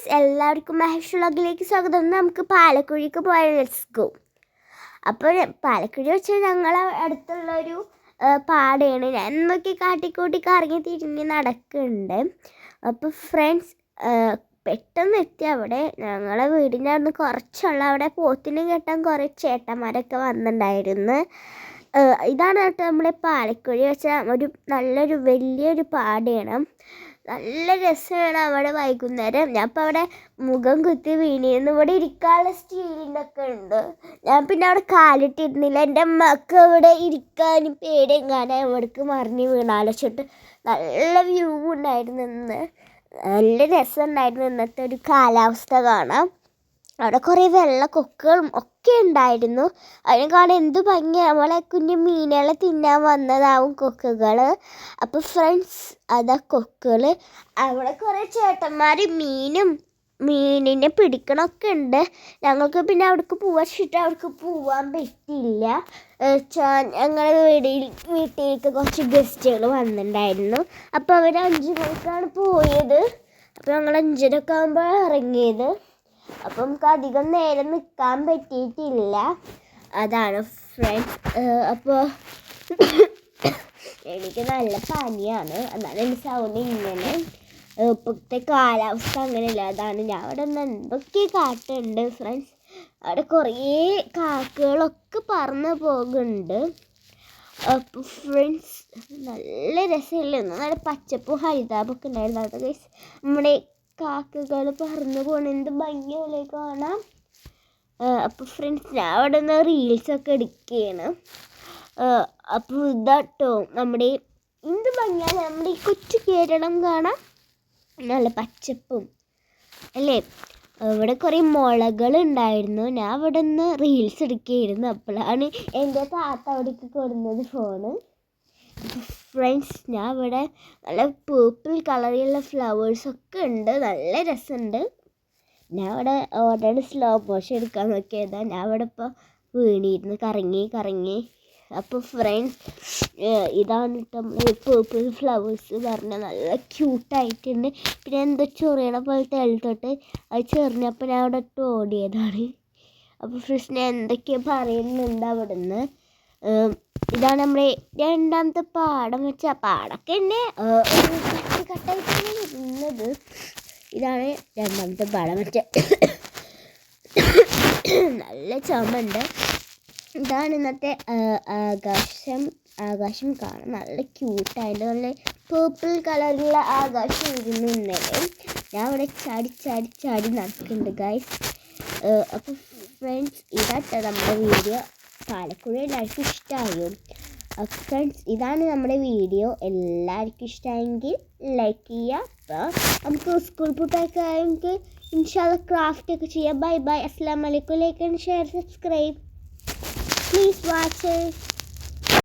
Guys എല്ലാവർക്കും മഹേഷ് വ്ളോഗിലേക്ക് സ്വാഗതം. നമുക്ക് പാലക്കുഴിക്ക് പോയ ലെറ്റ്സ് ഗോ അപ്പോൾ പാലക്കുഴി വെച്ച് ഞങ്ങളെ അടുത്തുള്ളൊരു ആ, പാടയാണ് ഞാൻ എന്നൊക്കെ കാട്ടിക്കൂട്ടി കറങ്ങി തിരിഞ്ഞ് നടക്കുന്നുണ്ട് അപ്പോൾ ഫ്രണ്ട്സ് പെട്ടെന്ന് എത്തി അവിടെ. ഞങ്ങളെ വീടിന്റെ അവിടുന്ന് കുറച്ചുള്ള അവിടെ പോത്തിനെ കെട്ടാൻ കുറേ ചേട്ടന്മാരൊക്കെ വന്നിട്ടുണ്ടായിരുന്നു ഇതാണ് കേട്ടോ നമ്മുടെ പാലക്കുഴി വെച്ച ഒരു നല്ലൊരു വലിയൊരു പാടയാണ് നല്ല രസമാണ് അവിടെ വൈകുന്നേരം. ഞാൻ ഇപ്പോൾ അവിടെ മുഖം കുത്തി വീണിരുന്നു. ഇവിടെ ഇരിക്കാനുള്ള സ്റ്റീലിന്റെ ഉണ്ട്. ഞാൻ പിന്നെ അവിടെ കാലിട്ടിരുന്നില്ല. എന്റെ അമ്മയ്ക്ക് അവിടെ ഇരിക്കാനും പേടിയും കാണാൻ എവിടേക്ക് മറിഞ്ഞ് വീണാലോച്ചിട്ട് നല്ല വ്യൂ ഉണ്ടായിരുന്നു ഇന്ന്. നല്ല രസമുണ്ടായിരുന്നു ഇന്നത്തെ ഒരു കാലാവസ്ഥ കാണാം അവിടെ കുറേ വെള്ള ഒക്കെ ഉണ്ടായിരുന്നു. അതിനെ കാണാൻ എന്ത് ഭംഗിയാണ് നമ്മളെ കുഞ്ഞു മീനുകളെ തിന്നാൻ വന്നതാവും കൊക്കുകൾ അപ്പോൾ ഫ്രണ്ട്സ് അതാ കൊക്കുകൾ അവിടെ കുറേ ചേട്ടന്മാർ മീനും മീനിനെ പിടിക്കണമൊക്കെ ഉണ്ട്. ഞങ്ങൾക്ക് പിന്നെ അവിടേക്ക് പോവാൻ വെച്ചിട്ട് അവിടേക്ക് പോവാൻ പറ്റിയില്ല. ഞങ്ങളുടെ വീടിൽ വീട്ടിലേക്ക് കുറച്ച് ഗസ്റ്റുകൾ വന്നിട്ടുണ്ടായിരുന്നു. അപ്പോൾ അവർ അഞ്ച് മണിക്കാണ് പോയത്. അപ്പോൾ ഞങ്ങൾ അഞ്ചരയൊക്കെ ആകുമ്പോൾ ഇറങ്ങിയത്. അപ്പം നമുക്ക് അധികം നേരം നിൽക്കാൻ പറ്റിയിട്ടില്ല. അതാണ് ഫ്രണ്ട് അപ്പോൾ എനിക്ക് നല്ല പനിയാണ്. അതാണ് എന്റെ സൗണ്ട് ഇങ്ങനെ ഇപ്പോഴത്തെ കാലാവസ്ഥ അങ്ങനെയല്ല. അതാണ് ഞാൻ അവിടെ നിന്ന് എന്തൊക്കെ കാട്ടുണ്ട് ഫ്രണ്ട്സ് അവിടെ കുറേ കാക്കകളൊക്കെ പറന്ന് പോകുന്നുണ്ട്. അപ്പോൾ ഫ്രണ്ട്സ് നല്ല രസമില്ല? നല്ല പച്ചപ്പും ഹരിതാപൊക്കെ ഉണ്ടായിരുന്നു. അത് നമ്മുടെ കാക്കകൾ പറന്നു പോണ. എന്ത് ഭംഗിയല്ലേ കാണാം അപ്പോൾ ഫ്രണ്ട്സ് ഞാൻ അവിടെ നിന്ന് റീൽസൊക്കെ എടുക്കുകയാണ്. അപ്പോൾ ഇതാട്ടോ നമ്മുടെ എന്ത് ഭംഗിയാണ്? നമ്മുടെ ഈ കൊച്ചു കേരളം കാണാം നല്ല പച്ചപ്പും അല്ലേ? ഇവിടെ കുറേ മുളകൾ ഉണ്ടായിരുന്നു. ഞാൻ അവിടെ നിന്ന് റീൽസ് എടുക്കുകയായിരുന്നു. അപ്പോഴാണ് എന്റെ താത്ത അവിടേക്ക് കൊടുന്നത് ഫോണ് ഫ്രണ്ട്സ് ഞാൻ ഇവിടെ നല്ല പേർപ്പിൾ കളറിലുള്ള ഫ്ലവേഴ്സൊക്കെ ഉണ്ട്. നല്ല രസമുണ്ട്. ഞാൻ അവിടെ ഓൾറെഡി സ്ലോ മോഷൻ എടുക്കാൻ നോക്കിയതാണ് ഞാൻ അവിടെ ഇപ്പോൾ വീണിരുന്ന്. കറങ്ങി കറങ്ങി. അപ്പോൾ ഫ്രണ്ട്സ് ഇതാണ് നമ്മൾ പേർപ്പിൾ ഫ്ലവേഴ്സ് പറഞ്ഞ നല്ല ക്യൂട്ടായിട്ടുണ്ട് പിന്നെ എന്താ ചൊറിയണ പോലത്തെ എഴുത്തോട്ട് അത് ചെറിഞ്ഞപ്പോൾ ഞാൻ അവിടെ ഇട്ട് ഓടിയതാണ്. അപ്പോൾ ഫ്രണ്ട്സ് ഞാൻ എന്തൊക്കെയാണ് പറയുന്നുണ്ട് അവിടെ നിന്ന് ഇതാണ് നമ്മുടെ രണ്ടാമത്തെ പാടം വെച്ച പാടൊക്കെ തന്നെ. ഒരു ഇതാണ് രണ്ടാമത്തെ പാടം വെച്ച നല്ല ചുമണ്ട്. ഇതാണ് ഇന്നത്തെ ആകാശം ആകാശം കാണാൻ നല്ല ക്യൂട്ടായിട്ട് നല്ല പേർപ്പിൾ കളറുള്ള ആകാശം ഇരുന്നു ഇന്നലെ. ഞാൻ ഇവിടെ ചാടി ചാടി ചാടി നടക്കുന്നുണ്ട് ഗൈസ് അപ്പോൾ ഫ്രണ്ട്സ് ഇതാട്ടോ നമ്മുടെ വീഡിയോ പാലക്കുഴ എല്ലാവർക്കും ഇഷ്ടമായോ ഫ്രണ്ട്സ് ഇതാണ് നമ്മുടെ വീഡിയോ എല്ലാവർക്കും ഇഷ്ടമായെങ്കിൽ ലൈക്ക് ചെയ്യുക. അപ്പോൾ നമുക്ക് സ്കൂൾ പൂട്ടൊക്കെ ആയെങ്കിൽ ഇൻഷാല്ല ക്രാഫ്റ്റ് ഒക്കെ ചെയ്യാം. ബൈ ബൈ അസ്സാം വലൈക്കും like and share subscribe please it.